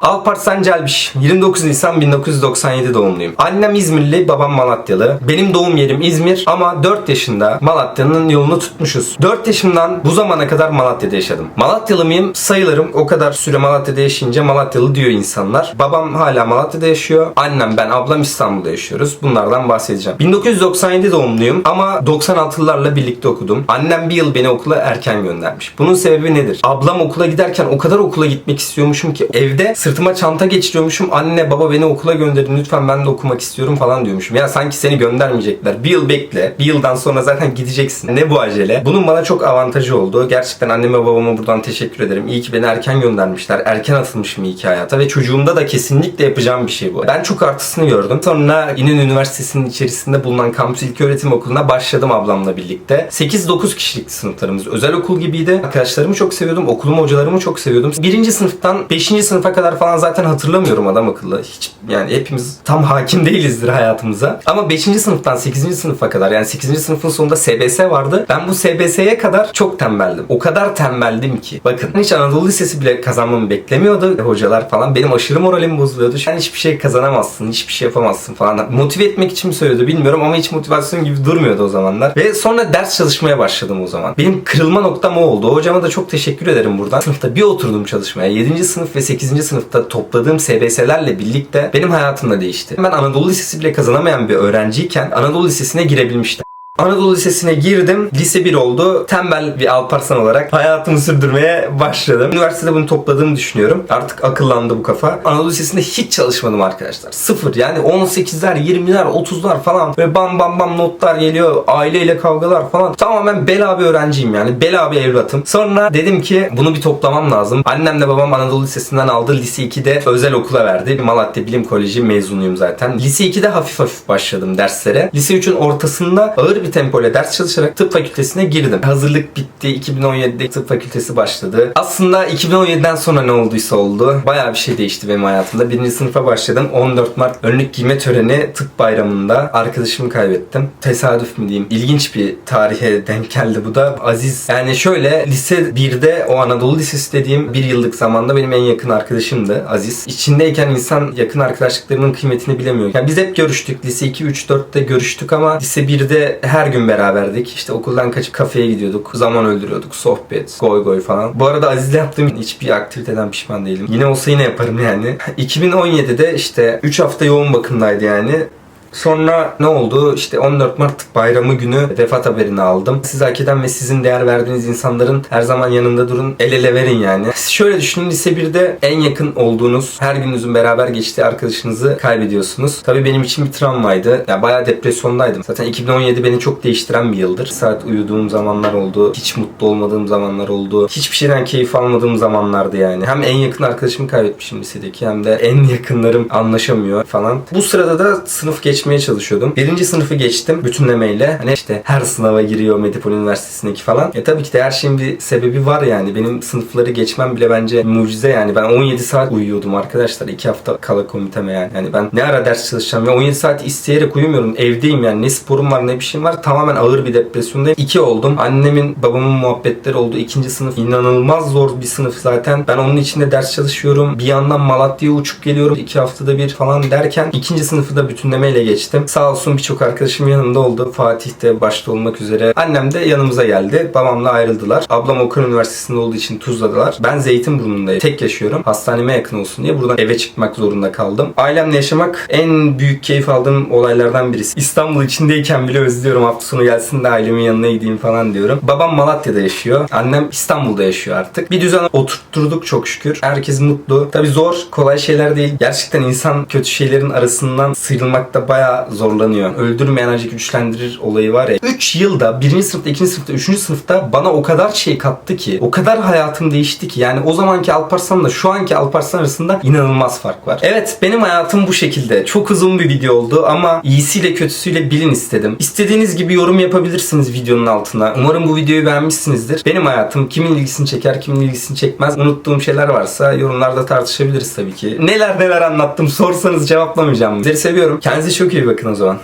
Alparslan Celbiş, 29 Nisan 1997 doğumluyum. Annem İzmirli, babam Malatyalı. Benim doğum yerim İzmir ama 4 yaşında Malatya'nın yolunu tutmuşuz. 4 yaşımdan bu zamana kadar Malatya'da yaşadım. Malatyalı mıyım? Sayılırım. O kadar süre Malatya'da yaşayınca Malatyalı diyor insanlar. Babam hala Malatya'da yaşıyor. Annem, ben, ablam İstanbul'da yaşıyoruz. Bunlardan bahsedeceğim. 1997 doğumluyum ama 96'lılarla birlikte okudum. Annem bir yıl beni okula erken göndermiş. Bunun sebebi nedir? Ablam okula giderken o kadar okula gitmek istiyormuşum ki evde sırtıma çanta geçiriyormuşum. Anne baba beni okula gönderin lütfen ben de okumak istiyorum falan diyormuşum. Ya sanki seni göndermeyecekler. Bir yıl bekle. Bir yıldan sonra zaten gideceksin. Ne bu acele? Bunun bana çok avantajı oldu. Gerçekten anneme babama buradan teşekkür ederim. İyi ki beni erken göndermişler. Erken atılmışım iyi ki hayata ve çocuğumda da kesinlikle yapacağım bir şey bu. Ben çok artısını gördüm. Sonra İnönü Üniversitesi'nin içerisinde bulunan Kampüs İlköğretim Okulu'na başladım ablamla birlikte. 8-9 kişilik sınıflarımız. Özel okul gibiydi. Arkadaşlarımı çok seviyordum. Okulumu hocalarımı çok seviyordum. Birinci sınıftan 5. sınıfa kadar falan zaten hatırlamıyorum adam akıllı. Hiç yani hepimiz tam hakim değilizdir hayatımıza. Ama 5. sınıftan 8. sınıfa kadar yani 8. sınıfın sonunda SBS vardı. Ben bu SBS'ye kadar çok tembeldim. O kadar tembeldim ki. Bakın hiç Anadolu Lisesi bile kazanmamı beklemiyordu hocalar falan. Benim aşırı moralim bozuluyordu. Sen hiçbir şey kazanamazsın, hiçbir şey yapamazsın falan. Motive etmek için mi söylüyordu bilmiyorum ama hiç motivasyon gibi durmuyordu o zamanlar. Ve sonra ders çalışmaya başladım o zaman. Benim kırılma noktam o oldu. O hocama da çok teşekkür ederim buradan. Sınıfta bir oturdum çalışmaya. 7. sınıf ve 8. sınıfta topladığım SBS'lerle birlikte benim hayatım da değişti. Ben Anadolu Lisesi bile kazanamayan bir öğrenciyken Anadolu Lisesi'ne girebilmiştim. Anadolu Lisesi'ne girdim. Lise 1 oldu. Tembel bir Alparslan olarak hayatımı sürdürmeye başladım. Üniversitede bunu topladığımı düşünüyorum. Artık akıllandı bu kafa. Anadolu Lisesi'nde hiç çalışmadım arkadaşlar. Sıfır. Yani 18'ler, 20'ler, 30'lar falan. Böyle bam bam bam notlar geliyor. Aileyle kavgalar falan. Tamamen bela bir öğrenciyim yani. Bela bir evlatım. Sonra dedim ki bunu bir toplamam lazım. Annemle babam Anadolu Lisesi'nden aldı. Lise 2'de özel okula verdi. Malatya Bilim Koleji mezunuyum zaten. Lise 2'de hafif hafif başladım derslere. Lise 3'ün ortasında ağır bir tempoyla ders çalışarak tıp fakültesine girdim. Hazırlık bitti. 2017'de tıp fakültesi başladı. Aslında 2017'den sonra ne olduysa oldu. Bayağı bir şey değişti benim hayatımda. Birinci sınıfa başladım. 14 Mart önlük giyme töreni tıp bayramında arkadaşımı kaybettim. Tesadüf mü diyeyim? İlginç bir tarihe denk geldi bu da. Aziz. Yani şöyle lise 1'de o Anadolu Lisesi dediğim bir yıllık zamanda benim en yakın arkadaşımdı Aziz. İçindeyken insan yakın arkadaşlıklarının kıymetini bilemiyor. Yani biz hep görüştük. Lise 2, 3, 4'te görüştük ama lise 1'de her gün beraberdik. İşte okuldan kaçıp kafeye gidiyorduk. Zaman öldürüyorduk. Sohbet, goy goy falan. Bu arada Aziz'le yaptığım hiçbir aktiviteden pişman değilim. Yine olsa yine yaparım yani. 2017'de işte 3 hafta yoğun bakımdaydı yani. Sonra ne oldu? İşte 14 Mart bayramı günü vefat haberini aldım. Siz hak eden ve sizin değer verdiğiniz insanların her zaman yanında durun. El ele verin yani. Siz şöyle düşünün lise 1'de en yakın olduğunuz, her gününüzün beraber geçtiği arkadaşınızı kaybediyorsunuz. Tabii benim için bir travmaydı. Ya bayağı depresyondaydım. Zaten 2017 beni çok değiştiren bir yıldır. Saat uyuduğum zamanlar oldu. Hiç mutlu olmadığım zamanlar oldu. Hiçbir şeyden keyif almadığım zamanlardı yani. Hem en yakın arkadaşımı kaybetmişim lisedeki hem de en yakınlarım anlaşamıyor falan. Bu sırada da sınıf geçmeye çalışıyordum. Birinci sınıfı geçtim bütünlemeyle. Hani işte her sınava giriyor Medipol Üniversitesi'ndeki falan. Ya tabii ki de her şeyin bir sebebi var yani. Benim sınıfları geçmem bile bence mucize yani. Ben 17 saat uyuyordum arkadaşlar. 2 hafta kala komiteme yani. Yani ben ne ara ders çalışacağım ya 17 saat isteyerek uyumuyorum. Evdeyim yani. Ne sporum var ne bir şeyim var. Tamamen ağır bir depresyondayım. 2 oldum. Annemin babamın muhabbetleri oldu. İkinci sınıf inanılmaz zor bir sınıf zaten. Ben onun içinde ders çalışıyorum. Bir yandan Malatya'ya uçup geliyorum. 2 haftada bir falan derken ikinci sınıfı da bütünlemeyle geçtim. Sağ olsun birçok arkadaşım yanımda oldu. Fatih de başta olmak üzere. Annem de yanımıza geldi. Babamla ayrıldılar. Ablam Okan Üniversitesi'nde olduğu için Tuzla'dalar. Ben Zeytinburnu'ndayım. Tek yaşıyorum. Hastaneme yakın olsun diye buradan eve çıkmak zorunda kaldım. Ailemle yaşamak en büyük keyif aldığım olaylardan birisi. İstanbul içindeyken bile özlüyorum. Hafta sonu gelsin de ailemin yanına gideyim falan diyorum. Babam Malatya'da yaşıyor. Annem İstanbul'da yaşıyor artık. Bir düzen oturtturduk çok şükür. Herkes mutlu. Tabii zor, kolay şeyler değil. Gerçekten insan kötü şeylerin arasından sıyrılmakta bayağı zorlanıyor. Öldürmeyen ancak güçlendirir olayı var ya. 3 yılda 1. sınıfta, 2. sınıfta, 3. sınıfta bana o kadar şey kattı ki. O kadar hayatım değişti ki. Yani o zamanki Alparslan'la şu anki Alparslan arasında inanılmaz fark var. Evet benim hayatım bu şekilde. Çok uzun bir video oldu ama iyisiyle kötüsüyle bilin istedim. İstediğiniz gibi yorum yapabilirsiniz videonun altına. Umarım bu videoyu beğenmişsinizdir. Benim hayatım kimin ilgisini çeker, kimin ilgisini çekmez. Unuttuğum şeyler varsa yorumlarda tartışabiliriz tabii ki. Neler neler anlattım sorsanız cevaplamayacağım. Sizleri seviyorum. Kendinize çok iyi bakın o zaman.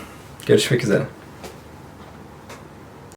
Görüşmek üzere.